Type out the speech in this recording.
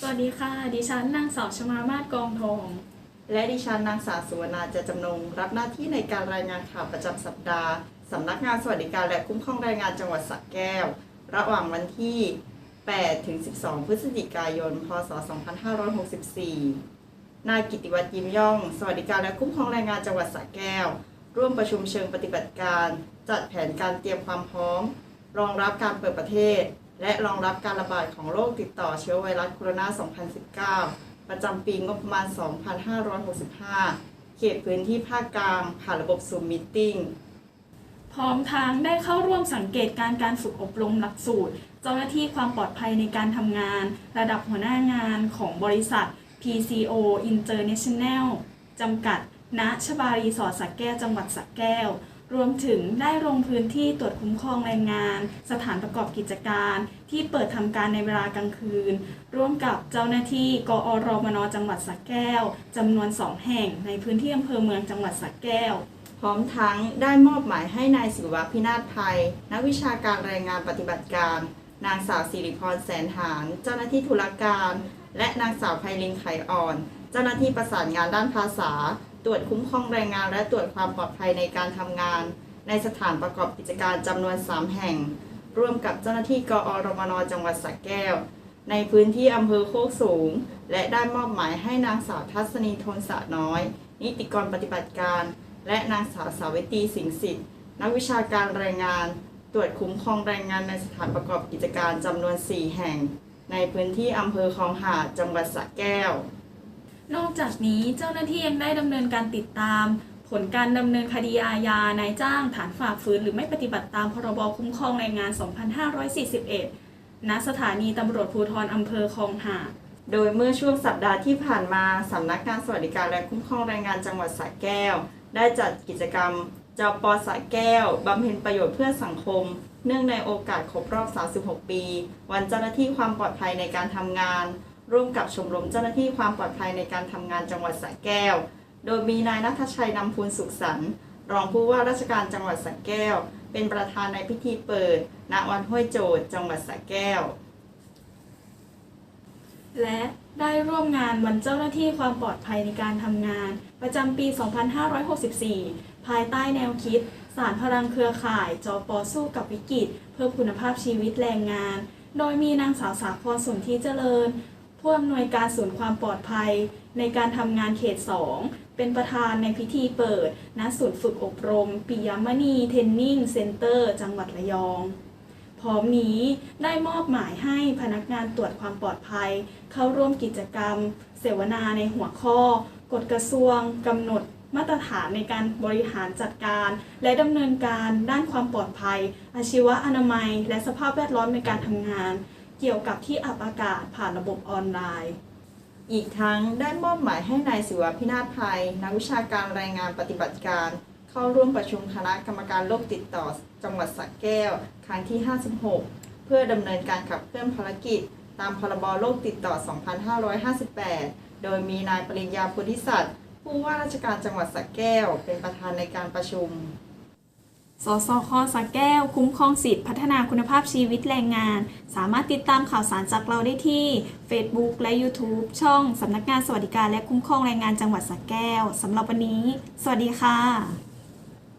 สวัสดีค่ะ ดิฉันนางสาวชมามาศกองทอง และดิฉันนางสาวสุวรรณาเจจำนง รับหน้าที่ในการรายงานข่าวประจำสัปดาห์สำนักงานสวัสดิการและคุ้มครองแรงงานจังหวัดสระแก้ว ระหว่างวันที่ 8 ถึง 12 พฤศจิกายน พศ 2564 นายกิติวัตรยิ้มย่อง สวัสดิการและคุ้มครองแรงงานจังหวัดสระแก้ว ร่วมประชุมเชิงปฏิบัติการ จัดแผนการเตรียมความพร้อม รองรับการเปิดประเทศ และรองรับการระบาดของโรคติดต่อเชื้อไวรัสโคโรนา 2019 ประจำปีงบประมาณ 2565 เขตพื้นที่ภาคกลางผ่านระบบซูมมิทติ้งพร้อมทั้งได้เข้าร่วมสังเกตการการฝึกอบรมหลักสูตร เจ้าหน้าที่ความปลอดภัยในการทำงาน ระดับหัวหน้างานของบริษัท PCO International จำกัด ณ ชบารีสอร์ทสักแก้ว จังหวัดสักแก้ว รวมถึงได้ลงพื้นที่ตรวจคุ้มครองแรงงาน สถานประกอบกิจการ ที่เปิดทำการในเวลากลางคืน ร่วมกับเจ้าหน้าที่กอรมนจังหวัดสักแก้วจำนวนสองแห่งในพื้นที่อำเภอเมืองจังหวัดสักแก้ว พร้อมทั้งได้มอบหมายให้นายศิวะพินาศภัย นักวิชาการแรงงานปฏิบัติการ นางสาวสิริพรแสนหานเจ้าหน้าที่ธุรการ และนางสาวไพลินไขอ่อน เจ้าหน้าที่ประสานงานด้านภาษา ตรวจคุ้มครองแรงงาน และตรวจความปลอดภัยในการทำงาน ในสถานประกอบกิจการจำนวน 3 แห่ง ร่วมกับเจ้าหน้าที่กอรมนจังหวัดสระแก้ว ในพื้นที่อำเภอโคกสูง และได้มอบหมายให้นางสาวทัศนีทนสะน้อย นิติกรปฏิบัติการ และนางสาวสาวิตรีสิงห์สิทธิ์นักวิชาการแรงงาน ตรวจคุ้มครองแรงงานในสถานประกอบกิจการจำนวน 4 แห่ง ในพื้นที่อำเภอคลองหาดจังหวัดสระแก้ว นอกจากนี้เจ้าหน้าที่ยังได้ดำเนินการติดตาม ผลการดำเนินคดีอาญานายจ้าง ฐานฝ่าฝืนหรือไม่ปฏิบัติตามพรบคุ้มครองแรงงาน 2541 ณ สถานีตำรวจภูธรอำเภอคลองหาดโดยเมื่อช่วงสัปดาห์ที่ผ่านมาสำนักงานสวัสดิการและคุ้มครองแรงงานจังหวัดสระแก้ว ได้จัดกิจกรรมจปสระแก้วบำเพ็ญประโยชน์เพื่อสังคม เนื่องในโอกาสครบรอบ 36 ปี วันเจ้าหน้าที่ความปลอดภัยในการทำงาน ร่วมกับชมรมเจ้าหน้าที่ความปลอดภัยในการทำงานจังหวัดสระแก้ว โดยมีนายนัทชัยนำพูนสุขสันต์รองผู้ว่าราชการจังหวัดสระแก้ว เป็นประธานในพิธีเปิด ณ วัดห้วยโจทย์ จังหวัดสระแก้ว และได้ร่วมงานวันเจ้าหน้าที่ความปลอดภัยในการทำงาน ประจำปี 2564 ภายใต้แนวคิด สารพลังเครือข่ายจอปอสู้กับวิกฤต เพื่อคุณภาพชีวิตแรงงาน โดยมีนางสาวสาครสุนธิเจริญ ผู้อำนวยการศูนย์ความปลอดภัย ในการทำงานเขต 2 เป็นประธานในพิธีเปิด ณ ศูนย์ฝึกอบรม ปิยมณีเทนนิ่งเซ็นเตอร์ จังหวัดระยอง พร้อมนี้ได้มอบหมายให้พนักงานตรวจความปลอดภัย เข้าร่วมกิจกรรม เสวนาในหัวข้อ กฎกระทรวงกำหนดมาตรฐานในการบริหารจัดการ และดำเนินการด้านความปลอดภัย อาชีวะอนามัย และสภาพแวดล้อมในการทำงาน เกี่ยวกับที่อับอากาศผ่านระบบออนไลน์ อีกทั้งได้มอบหมายให้นายศิวะพินาศภัย นักวิชาการรายงานปฏิบัติการ เข้าร่วมประชุมคณะกรรมการโรคติดต่อ จังหวัดสระแก้ว ครั้งที่ 56 เพื่อดำเนินการขับเคลื่อนภารกิจ ตามพรบโรคติดต่อ 2558 โดยมีนายปริญญาพุทธิสัตว์ผู้ว่าราชการจังหวัดสระแก้ว เป็นประธานในการประชุม สสคสะแก้ว คุ้มครองสิทธิพัฒนาคุณภาพชีวิตแรงงาน สามารถติดตามข่าวสารจากเราได้ที่ Facebook และ YouTube ช่องสำนักงานสวัสดิการและคุ้มครองแรงงานจังหวัดสะแก้วสำหรับวันนี้ สวัสดีค่ะ